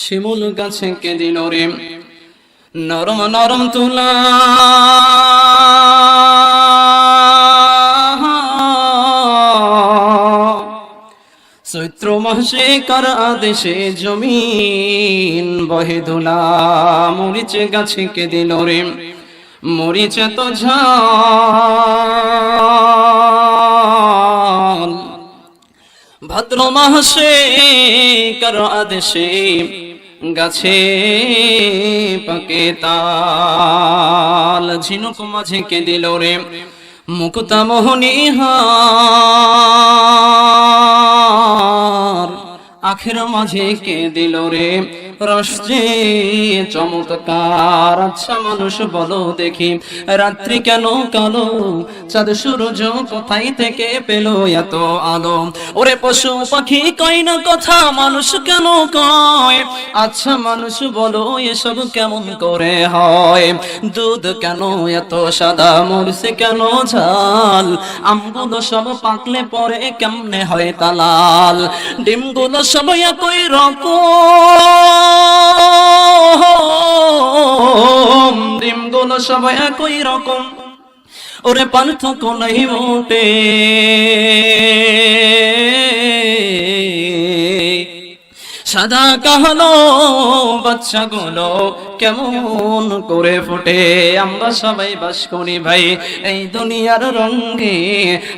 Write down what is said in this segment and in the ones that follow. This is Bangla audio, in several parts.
শিমুল গাছে কে দিল রে নরম নরম তুলা। চৈত্র মাসে কার আদেশে জমিন বহে ধুলা। মরিচে গাছে কে দিল রে মরিচে তো ঝাল। ভাদ্র মাসে কার আদেশে গাছে পাকে তাল, ঝিনুক মাঝে কে দিল রে। মুকুতা মোহনী হার, আখের মাঝে কে দিল রে। যে চমৎকার আচ্ছা মানুষ বলো দেখি, রাত্রি কেন কালো? চাঁদ, সূর্য কোথায় থেকে পেল এত আলো? ওরে পশু পাখি কয় না কথা, মানুষ কেন কয়? আচ্ছা মানুষ বলো, এসব কেমন করে হয়? দুধ কেন এত সাদা মরছে কেন ঝাল? আমগুলো সব পাকলে পরে কেমনে হয় তালাল? ডিমগুলো সব একই রকম। ডিমগুলো সবাই একই রকম ওরে পার্থক্য নাই মোটে সাদা কাহালো বাচ্চাগুলো কেমন করে ফুটে? আমরা সবাই বাস করি ভাই, এই দুনিয়ার রঙ্গে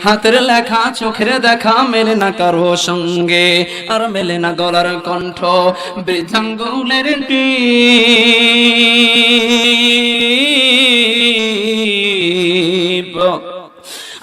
হাতের লেখা, চোখের দেখা মেলে না কারও সঙ্গে। আর মেলে না গলার কণ্ঠ বৃদ্ধাঙ্গুলের টিপ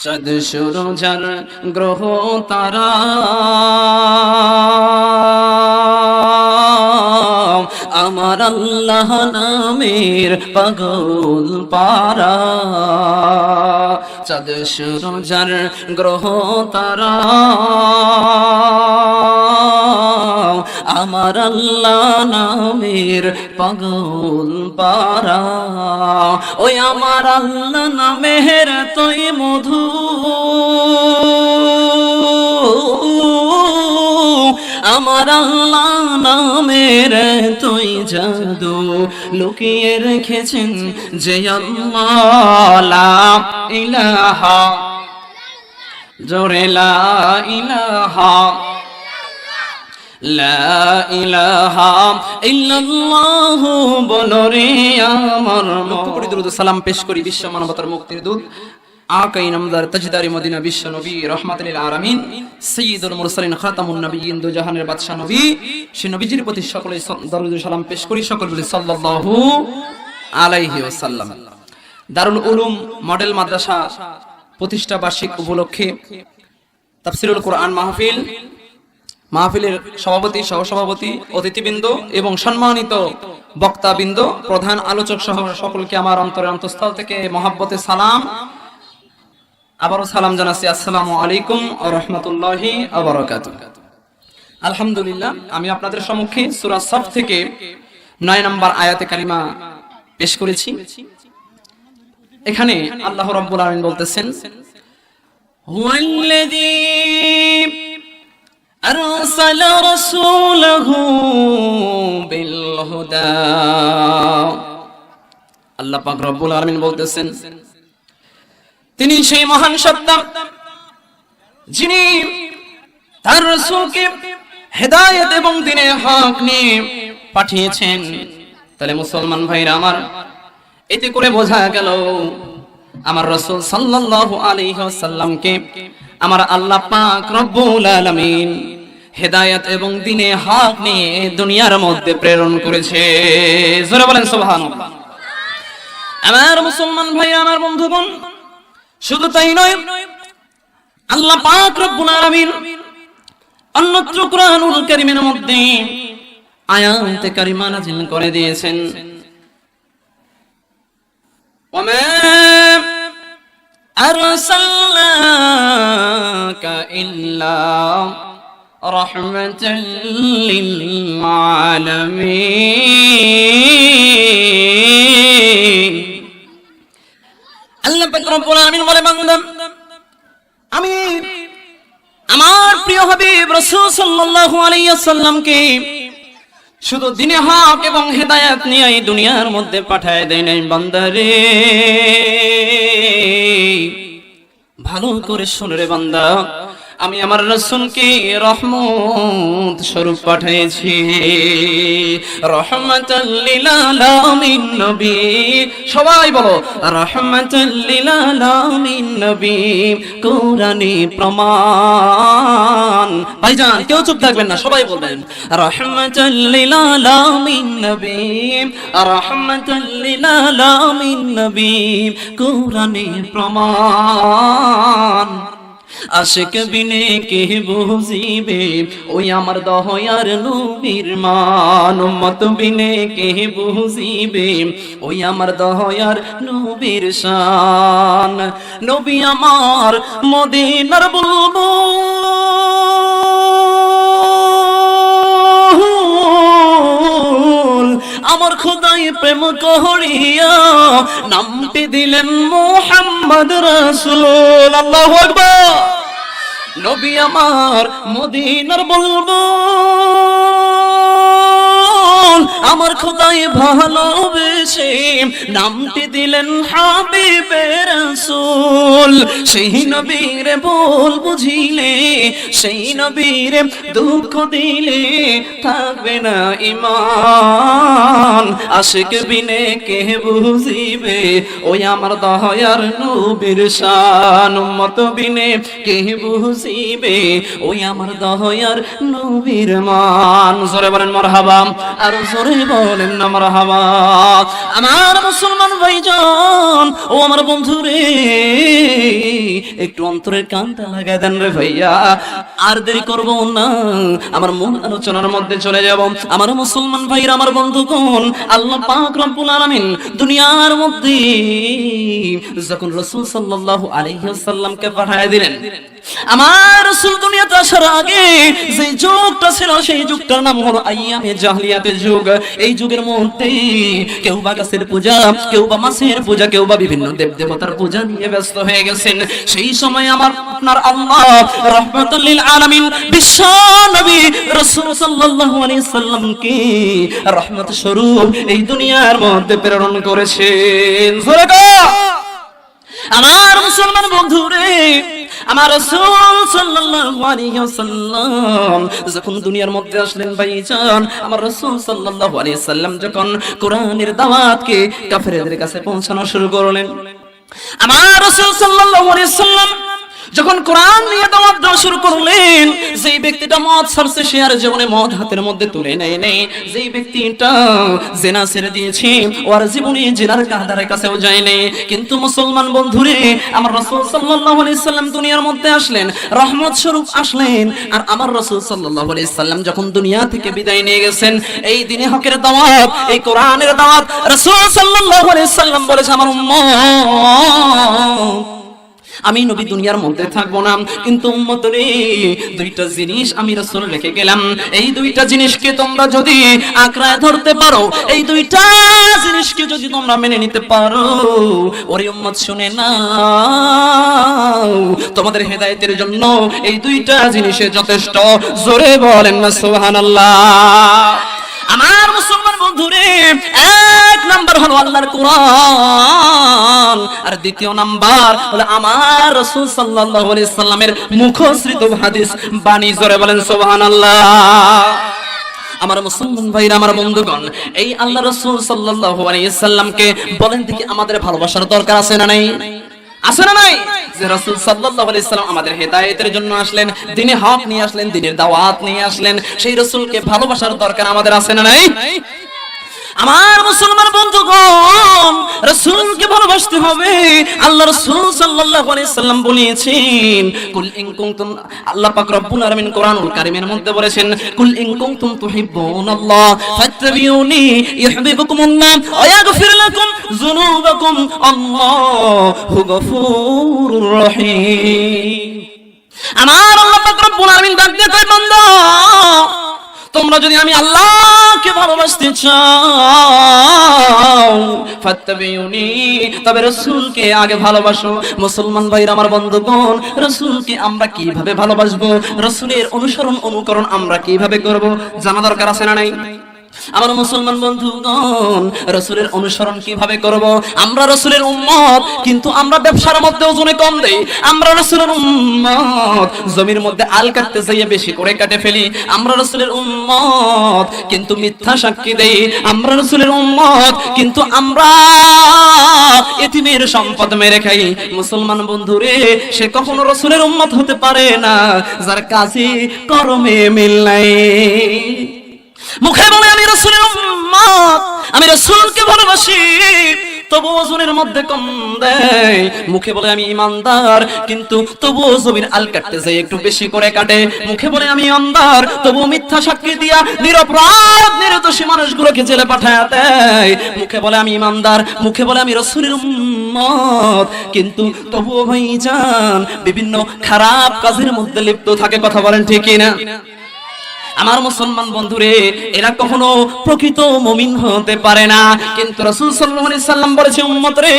চাঁদ সূরজার গ্রহ তারা। আমার আল্লাহ নামের পাগল পারা। চাঁদ সূরজার গ্রহ তারা। আমার আল্লাহ নামের পাগল পারা। ওই আমার আল্লাহ নামের তুই মধু। আমার আল্লাহ নামের তুই জাদু লুকিয়ে রেখেছেন যে ইলাহা। জোরে লা ইলাহা। লা ইলাহা ইল্লাল্লাহু বলো রে আমার লক্ষ কোটি সালাম পেশ করি বিশ্ব মানবতার মুক্তির দূত আকাই নামদার তাজদারি মদিনা বিশ্ব নবী রহমাতুল আলামিন সাইয়্যিদুল মুরসালিন খাতামুন নবিয়্যিন দু জাহানের বাদশা নবী। সে নবীজির প্রতি সকলে দরুদ সালাম পেশ করি সকল বলি সাল্লাল্লাহু আলাইহি ওয়াসাল্লাম। দারুল উলুম মডেল মাদ্রাসা প্রতিষ্ঠা বার্ষিক উপলক্ষে তাফসিরুল কোরআন মাহফিল মাহফিলের সভাপতি, সহসভাপতি, অতিথিবৃন্দ এবং সম্মানিত বক্তাবৃন্দ, প্রধান আলোচক সহ সকলকে আমার অন্তরের অন্তঃস্থল থেকে মহাব্বতে সালাম। আবারও সালাম জানাচ্ছি। আসসালামু আলাইকুম রহমতুল্লাহি আলহামদুলিল্লাহ, আমি আপনাদের সম্মুখে সূরা সফ থেকে নয় নম্বর আয়াতে কারিমা পেশ করেছি। এখানে আল্লাহ রাব্বুল আলামিন বলতেছেন, হুয়াল্লাযী أرسل رسوله بالهدى আল্লাহ পাক রব্বুল আলামিন বলতেছেন তিনি সেই মহান সত্তা যিনি তার রাসূলকে হেদায়েত এবং দিনের হক নিয়ে পাঠিয়েছেন তাহলে মুসলমান ভাইরা আমার এতে করে বোঝা গেল আমার রাসূল সাল্লাল্লাহু আলাইহি ওয়াসাল্লামকে আমার আল্লাহ পাক রব্বুল আলামিন হেদায়েত এবং দিনে হক নিয়ে দুনিয়ার মধ্যে প্রেরণ করেছে। জোরে বলেন সুবহানাল্লাহ। আমার মুসলমান ভাই, আমার বন্ধুগণ, শুধু তাই নয়, আল্লাহ পাক রব্বুল আলামিন অন্যত্র কুরআনুল কারীমের মধ্যে আয়াতে কারিমা নাযিল করে দিয়েছেন। ওয়া أرسلناك إلا رحمة للعالمين আল্লাহ পাক রব্বুল আলামিন বলে বান্দা আমি আমার প্রিয় হাবিব রাসূল সাল্লাল্লাহু আলাইহি ওয়াসাল্লামকে শুধু দিনে হক এবং হেদায়াত নিয়ে এই দুনিয়ার মধ্যে পাঠায় দেয় নাই বান্দারে। ভালো করে শুনরে বান্দা। আমি আমার রসুলকে রহমত স্বরূপ পাঠিয়েছি। রহমতাল্লিল আলামিন নবী। সবাই বলো রহমতাল্লিল আলামিন নবী, কোরআনী প্রমাণ। ভাইজান, কেউ চুপ থাকবেন না, সবাই বলবেন রহমতাল্লিল আলামিন নবী রহমতাল্লিল আলামিন নবী, কোরআনী প্রমাণ। আশিক বিনে কে বুঝিবে? ওই আমার দহয়ার নবীর মান। উম্মত বিনে কে বুঝিবে? ওই আমার দহয়ার নবীর শান। নবী আমার মদিনার বলব আমার খোদাই প্রেম কহরিয়া নামটি দিলেন মোহাম্মদ রাসুল আল্লাহ নবী আমার মদিনার বলব আমার খোদাই ভালোবেসে নামটি দিলেন হাবিবে রাসূল। সেই নবীর বল বুঝিলে, সেই নবীর দুঃখ দিলে থাকবে না ইমান আশিক বিনে কে বুঝিবে, ওই আমার দয়ার নবীর শান। উম্মত বিনে কে বুঝিবে, ওই আমার দয়ার নবীর মান। জোরে বলেন, মারহাবা। আর জোরে বলেন না মারহাবা আমার মুসলমান ভাইজান, ও আমার বন্ধু রে একটু অন্তরের কানটা লাগাই দেন রে ভাইয়া। আর দেরি করব না, আমার মূল আলোচনার মধ্যে চলে যাব। আমার মুসলমান ভাইরা, আমার বন্ধুগণ, আল্লাহ পাক রব্বুল আলামিন দুনিয়ার মধ্যে যখন রাসূল সাল্লাল্লাহু আলাইহি ওয়াসাল্লামকে পাঠিয়ে দিলেন আমার রাসূল দুনিয়াতে আসার আগে যে যুগটা ছিল, সেই যুগটার নাম হলো আইয়ামে জাহলিয়াতের যুগ। এই যুগের মধ্যে কেউ বা গাছের পূজা, কেউ বা মাছের পূজা, কেউ বা বিভিন্ন দেব দেবতার পূজা নিয়ে ব্যস্ত হয়ে গেছেন। সেই সময় আমার আপনার আল্লাহ রহমাতুল লিল আলামিন বিশ্ব নবী রাসূল সাল্লাল্লাহু আলাইহি সাল্লামকে রহমত স্বরূপ এই দুনিয়ার মধ্যে প্রেরণ করেছেন। আমার মুসলমান বন্ধু রে আমার রাসূল সাল্লাল্লাহু আলাইহি ওয়াসাল্লাম যখন দুনিয়ার মধ্যে আসলেন ভাইজান আমার রাসূল সাল্লাল্লাহু আলাইহি সাল্লাম যখন কোরআনের দাওয়াতকে কাফেরদের কাছে পৌঁছানো শুরু করলেন। আমার রাসূল সাল্লাল্লাহু আলাইহি সাল্লাম যখন কোরআন নিয়ে দাওয়াত দেওয়া শুরু করলেন, যেই ব্যক্তিটা মদ ছাড়ছে, সে আর জীবনে মদ হাতের মধ্যে তুলে নেয় নেই। যেই ব্যক্তিটা জেনা ছেড়ে দিয়েছে, ও আর জীবনে জেনার কাহাদারের কাছেও যায় নেই। কিন্তু মুসলমান বন্ধুরে, আমার রাসূল সাল্লাল্লাহু আলাইহি সাল্লাম দুনিয়ার মধ্যে আসলেন, রহমত স্বরূপ আসলেন, আর আমার রাসূল সাল্লাল্লাহু আলাইহি সাল্লাম যখন দুনিয়া থেকে বিদায় নিয়ে গেছেন, এই দিনে হকের দাওয়াত, এই কোরআনের দাওয়াত, রাসূল সাল্লাল্লাহু আলাইহি সাল্লাম বলেছে, আমার উম্মত আমি নবী দুনিয়ার মধ্যে থাকব না। কিন্তু উম্মত রে দুইটা জিনিস আমি রাসূল রেখে গেলাম। এই দুইটা জিনিসকে তোমরা যদি আঁকড়ায় ধরতে পারো, এই দুইটা জিনিসকে যদি তোমরা মেনে নিতে পারো, ওরে উম্মত শুনে না তোমাদের হেদায়েতের জন্য এই দুইটা জিনিসে যথেষ্ট। জোরে বলেন না, সুবহানাল্লাহ। আমার মুসলমান বন্ধুরে এক নাম্বার হলো আল্লাহর কোরআন। আর দ্বিতীয় নাম্বার হলো আমার রাসূল সাল্লাল্লাহু আলাইহি সাল্লামের মুখশ্রিত হাদিস। বাণী জোরে বলেন, সুবহানাল্লাহ। আমার মুসলমান ভাইরা, আমার বন্ধুগণ, এই আল্লাহ রাসূল সাল্লাল্লাহু আলাইহি সাল্লামকে বলেন দেখি আমাদের ভালোবাসার দরকার আছে না নাই? আছে না নাই? যে রাসূল সাল্লাল্লাহু আলাইহি সাল্লাম আমাদের হেদায়েতের জন্য আসলেন, দিনে হক নিয়ে আসলেন, দিনের দাওয়াত নিয়ে আসলেন, সেই রাসূলকে ভালোবাসার দরকার আমাদের আছে না নাই? আমার মুসলমান বন্ধুগণ, রাসূলকে ভালোবাসতে হবে। আল্লাহ রাসূল সাল্লাল্লাহু আলাইহি সাল্লাম বলেছেন, কুল ইন কুনতুম আল্লাহ পাক রব্বুল আলামিন কোরআনুল কারীমের মধ্যে বলেছেন, কুল ইন কুনতুম তুহিব্বুনাল্লাহ, ফাত্তাবিউনি ইউহিব্বুকুমুল্লাহ ওয়া ইয়াগফির লাকুম যুনুবাকুম, আল্লাহু গফুরুর আমার আল্লাহ পাক রব্বুল আলামিন ডাক দিয়ে কয়, বান্দা তোমরা যদি আমি আল্লাহকে ভালোবাসতে চাও, ফাত্তাবিউনি, তবে রাসূলকে আগে ভালোবাসো। মুসলমান ভাইরা, আমার বন্ধুগণ, রাসূলকে আমরা কীভাবে ভালোবাসবো? রাসূলের অনুসরণ, অনুকরণ আমরা কীভাবে করব? জানা দরকার আছে না নাই? আমার মুসলমান বন্ধুগণ, রসুলের অনুসরণ কীভাবে করব? আমরা রসুলের উম্মত, কিন্তু আমরা ব্যবসার মধ্যে ওজনে কম দেই। আমরা রসুলের উম্মত, জমির মধ্যে আল কাটতে যাইয়ে বেশি করে কাটে ফেলি। আমরা রসুলের উম্মত, কিন্তু মিথ্যা সাক্ষী দেই। আমরা রসুলের উম্মত, কিন্তু আমরা এতিমের সম্পদ মেরে খাই। মুসলমান বন্ধুরে, সে কখনো রসুলের উম্মত হতে পারে না। যার কাজে কর্মে মিল নাই। মুখে বলে, আমি রসুলের আমি রসুলকে ভালোবাসি। তবু ওজনের মধ্যে কম দেয়। মুখে বলে, আমি ইমানদার। কিন্তু তবু জমির আল কাটতে যাই একটু বেশি করে কাটে। মুখে বলে, আমি তবু মিথ্যা সাক্ষী দিয়া নিরপরাধ, নির্দোষী মানুষগুলোকে জেলে পাঠায় দেয়। মুখে বলে, আমি ইমানদার। মুখে বলে, আমি রসুলের উম্মত। কিন্তু তবুও ভাইজান, বিভিন্ন খারাপ কাজের মধ্যে লিপ্ত থাকে, কথা বলেন ঠিক না আমার মুসলমান বন্ধুরে, এরা কখনো প্রকৃত মমিন হতে পারে না। কিন্তু রাসূল সাল্লাল্লাহু সাল্লাম বলেছে উম্মত রে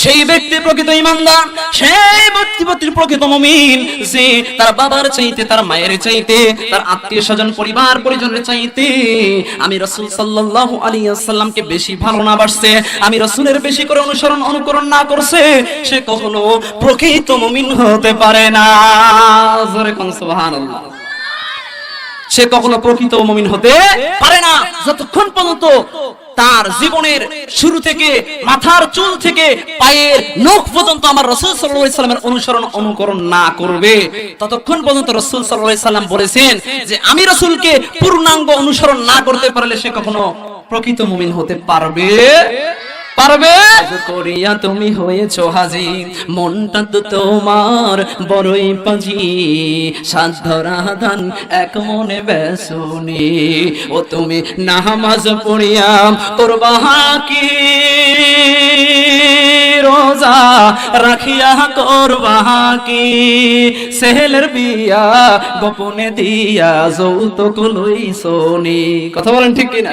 সেই ব্যক্তি প্রকৃত ইমানদার সেই ব্যক্তি প্রকৃত মমিন, যে তার বাবার চাইতে, তার মায়ের চাইতে, তার আত্মীয় স্বজন পরিবার পরিজনের চাইতে, আমি রাসূল সাল্লাল্লাহু আলাইহি সাল্লামকে বেশি ভালো না বাসছে, আমি রাসূলের বেশি করে অনুসরণ, অনুকরণ না করছে, সে কখনো প্রকৃত মমিন হতে পারে না। জোরে কোন সুবহানাল্লাহ। সে কখনো প্রকৃত মমিন হতে পারে না। যতক্ষণ পর্যন্ত তার জীবনের শুরু থেকে মাথার চুল থেকে পায়ের নখ পর্যন্ত আমার রসুল সাল্লামের অনুসরণ, অনুকরণ না করবে, ততক্ষণ পর্যন্ত রসুল সাল্লাম বলেছেন যে আমি রসুলকে পূর্ণাঙ্গ অনুসরণ না করতে পারলে সে কখনো প্রকৃত মুমিন হতে পারবে পারবে? করিয়া তুমি হয়েছো হাজি মনটা তো তোমার বড়ই পাজি। দান এক মনে বেসুনি ও তুমি নামাজ পড়িয়া করবা কি? রোজা রাখিয়া করবা কি? সেহেলের বিয়া গোপনে দিয়া যৌতুক লই কথা বলেন ঠিক কিনা?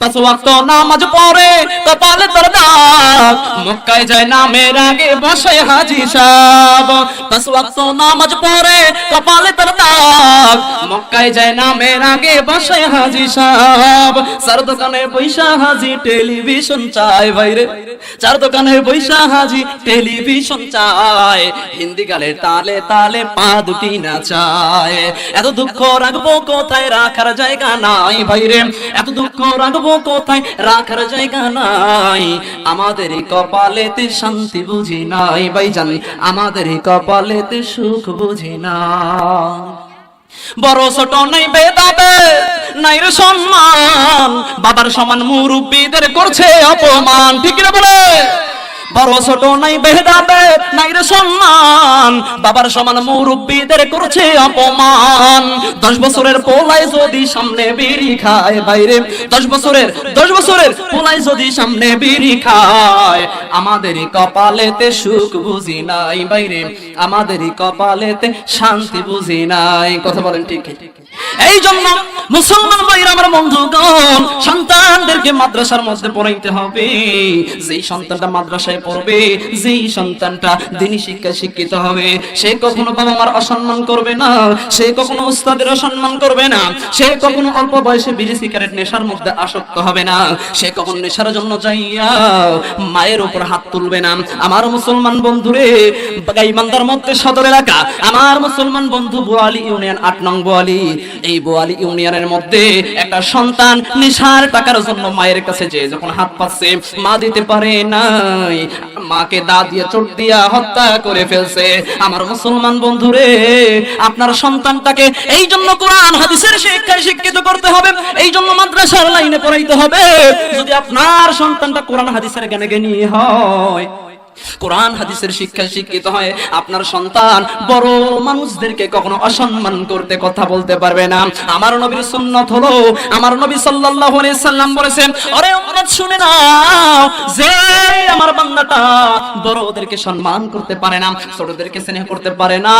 পাঁচ ওয়াক্ত নামাজ পড়ে, কপালে তোর দাগ। মক্কায় যায় নামের আগে বসে হাজি সাহেব। পাঁচ ওয়াক্ত নামাজ পড়ে, কপালে তোর দাগ। মক্কায় যায় নামের আগে বসে হাজি সাহেব। চার দোকানে পয়সা হাজি টেলিভিশন চায় বাইরে চার দোকানে পয়সা হাজি টেলিভিশন চায়। হিন্দি গালে তালে তালে পা দুটি না চায় এত দুঃখ রাখব কোথায়? রাখার জায়গা নাই বাইরে এত দুঃখ রাখব কোথায়? রাখার জায়গা নাই। আমাদের কপালেতে শান্তি বুঝি নাই, ভাইজান। আমাদের কপালেতে সুখ বুঝি না। বড় ছোট নাই বেদাবে নাই রে সম্মান। বাবার সমান মুরব্বীদের করছে অপমান, ঠিক না বলে? বড় ছোট নাই বেদাবে নাই রে সম্মান। বাবার সমান মুরব্বীদের করছে অপমান। দশ বছরের যদি সামনে বিড়ি খায়, বাইরে দশ বছরের দশ বছরের যদি সামনে বিড়ি খায় কপালেতে সুখ বুঝি নাই, বাইরে আমাদের কপালেতে শান্তি বুঝি নাই। কথা বলেন ঠিক এই জন্য মুসলমান ভাইরা আমার বন্ধুগণ, সন্তানদেরকে মাদ্রাসার মধ্যে পড়াইতে হবে। যেই সন্তানটা মাদ্রাসায় পড়বে, যেই সন্তানটা দিনী শিক্ষায় শিক্ষিত হবে, সে কখনো বাবা মার অসম্মান করবে না, সে কখনো উস্তাদের অসম্মান করবে না, সে কখনো অল্প বয়সে বিড়ি, সিগারেট নেশার মধ্যে আসক্ত হবে না, সে কখনো নেশার জন্য যাইয়া মায়ের উপর হাত তুলবে না। আমার মুসলমান বন্ধুরে গাইবান্দার মধ্যে সদর এলাকা, আমার মুসলমান বন্ধু বোয়ালি, ইউনিয়ন আট নং বোয়ালি এই বোয়ালি ইউনিয়নের মধ্যে একটা সন্তান নেশার টাকার জন্য মায়ের কাছে যে যখন হাত পাচ্ছে, মা দিতে পারে নাই। মাকে দা দিয়ে চোট দিয়া হত্যা করে ফেলছে। আমার মুসলমান বন্ধুরে, আপনার সন্তানটাকে এই জন্য কোরআন, হাদিসের শিক্ষায় শিক্ষিত করতে হবে, এই জন্য মাদ্রাসার লাইনে পড়াইতে হবে। যদি আপনার সন্তানটা কোরআন, হাদিসের জ্ঞানে জ্ঞানী হয় কোরআন হাদিসের শিক্ষা শিক্ষিত হয় আপনার সন্তান বড় মানুষদেরকে কখনো অসম্মান করতে কথা বলতে পারবে না। আমার নবীর সুন্নত হলো, আমার নবী সাল্লাল্লাহু আলাইহি সাল্লাম বলেছেন, আরে উম্মত, শুনে নাও, যে আমার বান্দাটা বড়দেরকে সম্মান করতে পারে না, ছোটদেরকে স্নেহ করতে পারে না,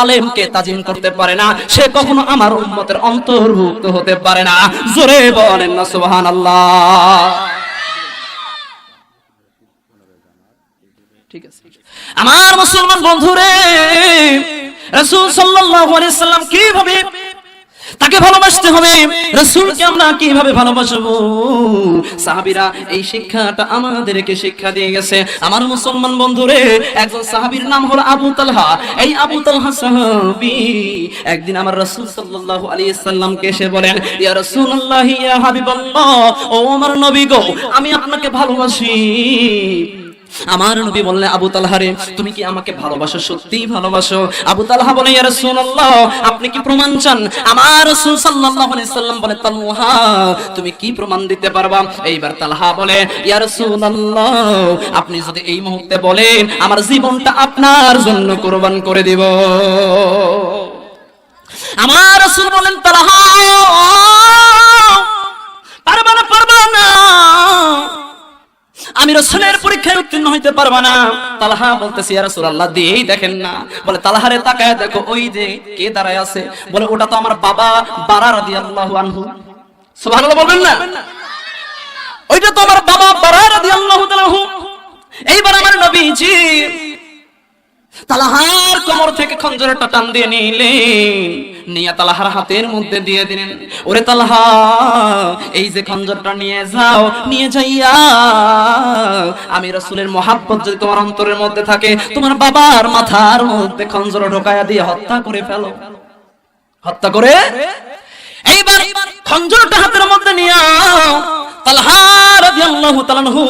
আলেমকে তাজিম করতে পারে না, সে কখনো আমার উম্মতের অন্তর্ভুক্ত হতে পারে না। জোরে বলেন না, সুবহানাল্লাহ। ঠিক আছে আমার মুসলমান বন্ধুরে, রাসূল সাল্লাল্লাহু আলাইহি সাল্লাম কীভাবে তাকে ভালোবাসতে হবে, রাসূলকে আমরা কীভাবে ভালোবাসবো? সাহাবীরা, এই শিক্ষাটা আমাদেরকে শিক্ষা দিয়ে গেছে। আমার মুসলমান বন্ধুরে, একজন সাহাবীর নাম হলো আবু তালহা। এই আবু তালহা সাহাবী, একদিন আমার রাসূল সাল্লাল্লাহু আলাইহি সাল্লামকে এসে বলেন, ইয়া রাসূলুল্লাহ, ইয়া হাবিবাল্লাহ, ও আমার নবী গো, আমি আপনাকে ভালোবাসি। আমার নবী বললেন আবু তালহারে তুমি কি আমাকে ভালোবাসো? সত্যি ভালোবাসো। আবু তালহা বলে, ইয়া রাসূলুল্লাহ, আপনি কি প্রমাণ চান? আমার রাসূল সাল্লাল্লাহু আলাইহি সাল্লাম বলে, তালহা, তুমি কি প্রমাণ দিতে পারবা? এইবার তালহা বলে, ইয়া রাসূলুল্লাহ, আপনি যদি এই মুহূর্তে বলেন, আমার জীবনটা আপনার জন্য কুরবান করে দিব। আমার রাসূল বলেন, তালহা রসুলের পরীক্ষায় উত্তীর্ণ হইতে পারবে না। তালহা বলতেছি আর রসুল রাসূলুল্লাহ দিয়েই দেখেন না। বলে, তালহারে তাকায় দেখো, ওই যে কে দাঁড়ায় আছে? বলে, ওটা তো আমার বাবা বারা রাদিয়াল্লাহু আনহু। সুবহানাল্লাহ বলবেন না? ওইটা তো আমার বাবা বারা রাদিয়াল্লাহু তাআলা এইবার আমার নবীজি তালাহার কোমর থেকে খঞ্জরটা টান দিয়ে নিলেন। নিয়ে তালাহার হাতের মধ্যে দিয়ে দিলেন। ওরে তালাহা, এই যে খঞ্জরটা নিয়ে যাও, নিয়ে যাইয়া। আমি রসুলের মহাব্বত যদি তোমার অন্তরের মধ্যে থাকে, তোমার বাবার মাথার মধ্যে খঞ্জর ঢোকায়া দিয়ে হত্যা করে ফেলো। হত্যা করে? এইবার খঞ্জরটা হাতের মধ্যে নিয়ে তালহা রাদিয়াল্লাহু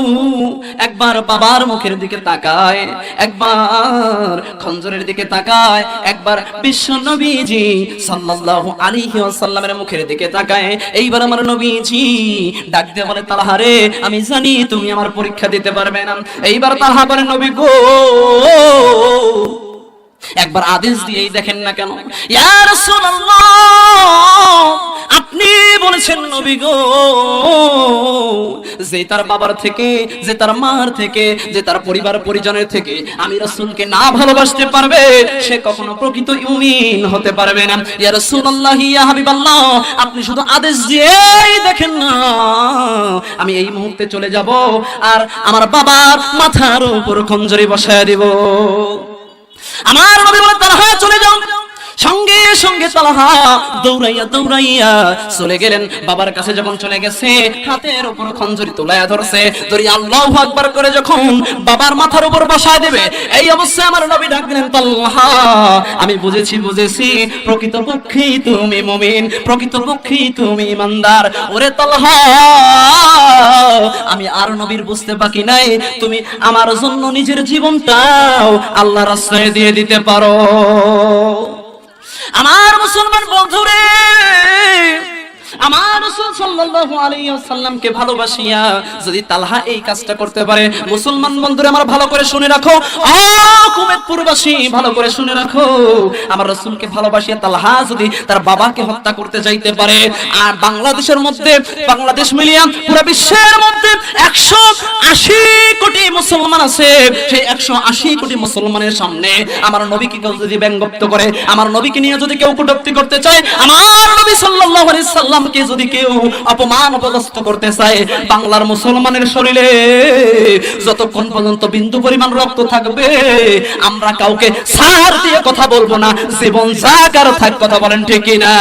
একবার বাবার মুখের দিকে তাকায়, একবার খঞ্জরের দিকে তাকায়, একবার বিশ্ব নবীজি সাল্লাল্লাহু আলাইহি ওয়াসাল্লামের মুখের দিকে তাকায়। এইবার আমার নবীজি ডাক দিয়ে বলে, তালহা রে, আমি জানি তুমি আমার পরীক্ষা দিতে পারবে না। এইবার তালহা বলে, নবী গো, একবার আদেশ দিয়েই দেখেন না কেন? ইয়া রাসূলুল্লাহ আপনি বলেছেন, নবী গো, যে তার বাবার থেকে, যে তার মার থেকে, যে তার পরিবার পরিজনের থেকে আমি রাসূলকে না ভালোবাসতে পারবে, সে কখনো প্রকৃত ইউমিন হতে পারবে না। ইয়া রাসূলুল্লাহ, ইয়া হাবিবাল্লাহ, আপনি শুধু আদেশ দিয়েই দেখেন না, আমি এই মুহূর্তে চলে যাব আর আমার বাবার মাথার উপর খঞ্জরি বসায় দিব। আমার নবী বলে তালহা চলে যাও। সঙ্গে সঙ্গে তালহা দৌড়াইয়া দৌড়াইয়া চলে গেলেন। বাবার কাছে যখন চলে গেছে, হাতের উপর খঞ্জরি তোলাইয়া ধরছে। ধরি আল্লাহু আকবার করে যখন বাবার মাথার উপর বসায় দেবে, এই অবস্থায় আমার নবী ডাক দিলেন, তালহা, আমি বুঝেছি বুঝেছি প্রকৃত পক্ষেই তুমি মুমিন প্রকৃত পক্ষেই তুমি ইমানদার। ওরে তালহা, আমি আর নবীর বুঝতে বাকি নাই। তুমি আমার জন্য নিজের জীবনটাও আল্লাহ রাস্তায় দিয়ে দিতে পারো। আমার মুসলমান বন্ধুরে আমার রাসূল সাল্লাল্লাহু আলাইহি ওয়াসাল্লামকে ভালোবাসিয়া যদি তালহা এই কাজটা করতে পারে, মুসলমান বন্ধুরা আমার ভালো করে শুনে রাখো। ভালো করে শুনে রাখো। আমার রাসূলকে ভালোবাসিয়া তালহা যদি তার বাবাকে হত্যা করতে যাইতে পারে, আর বাংলাদেশের মধ্যে, বাংলাদেশ পুরো বিশ্বের মধ্যে 180 কোটি মুসলমান আছে। সেই 180 কোটি মুসলমানের সামনে আমার নবীকে কেউ যদি ব্যঙ্গপ্ত করে, আমার নবীকে নিয়ে যদি কেউ কটূক্তি করতে চায়, আমার নবী সাল্লাল্লাহু আলাইহি সাল্লামকে যদি কেউ অপমান অপদস্থ করতে চায়, বাংলার মুসলমানের শরীরে যতক্ষণ পর্যন্ত বিন্দু পরিমাণ রক্ত থাকবে, আমরা কাউকে সার দিয়ে কথা বলব না। জীবন জাগার থাক, কথা বলেন ঠিকই না